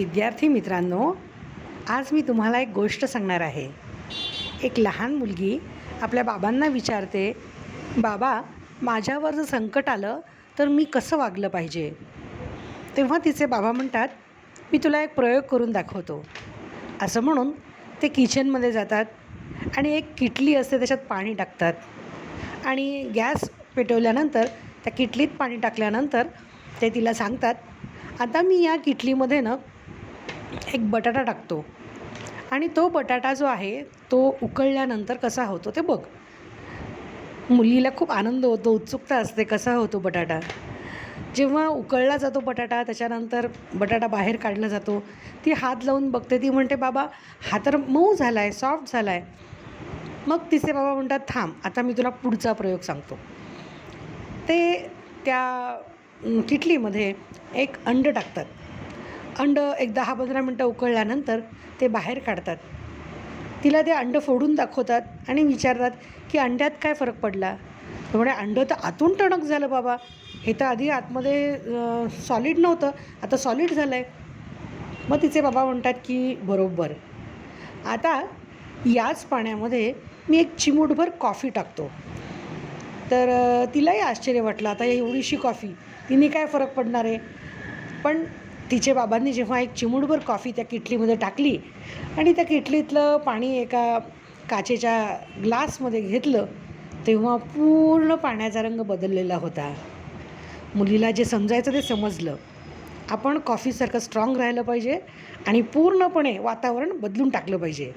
विद्यार्थी मित्रांनो आज मी तुम्हाला एक गोष्ट सांगणार आहे. एक लहान मुलगी आपल्या बाबांना विचारते बाबा माझ्यावर जर संकट आलं तर मी कसं वागलं पाहिजे? तेव्हा तिचे बाबा म्हणतात मी तुला एक प्रयोग करून दाखवतो. असं म्हणून ते किचनमध्ये जातात आणि एक किटली असते त्याच्यात पाणी टाकतात. आणि गॅस पेटवल्यानंतर त्या किटलीत पाणी टाकल्यानंतर ते तिला सांगतात आता मी या किटलीमध्ये ना एक बटाटा टाकतो. आणि तो बटाटा जो आहे तो उकळल्यानंतर कसा होतो ते बघ. मुलीला खूप आनंद होतो उत्सुकता असते कसा होतो बटाटा. जेव्हा उकळला जातो बटाटा त्याच्यानंतर बटाटा बाहेर काढला जातो. ती हात लावून बघते ती म्हणते बाबा हा तर मऊ झाला आहे सॉफ्ट झाला आहे मग तिचे बाबा म्हणतात थांब आता मी तुला पुढचा प्रयोग सांगतो. ते त्या किटलीमध्ये एक अंड टाकतात. अंड एक दहा पंधरा मिनटं उकळल्यानंतर ते बाहेर काढतात. तिला ते अंड फोडून दाखवतात आणि विचारतात की अंड्यात काय फरक पडला? एवढ्या अंडं तर आतून टणक झालं बाबा. हे तर आधी आतमध्ये सॉलिड नव्हतं आता सॉलिड झालं आहे मग तिचे बाबा म्हणतात की बरोबर. आता याच पाण्यामध्ये मी एक चिमूटभर कॉफी टाकतो. तर तिलाही आश्चर्य वाटलं आता एवढीशी कॉफी तिने काय फरक पडणार आहे? पण तिचे बाबांनी जेव्हा एक चिमूटभर कॉफी त्या किटलीमध्ये टाकली आणि त्या किटलीतलं पाणी एका काचेच्या ग्लासमध्ये घेतलं तेव्हा पूर्ण पाण्याचा रंग बदललेला होता. मुलीला जे समजायचं ते समजलं. आपण कॉफीसारखं स्ट्रॉंग राहिलं पाहिजे आणि पूर्णपणे वातावरण बदलून टाकलं पाहिजे.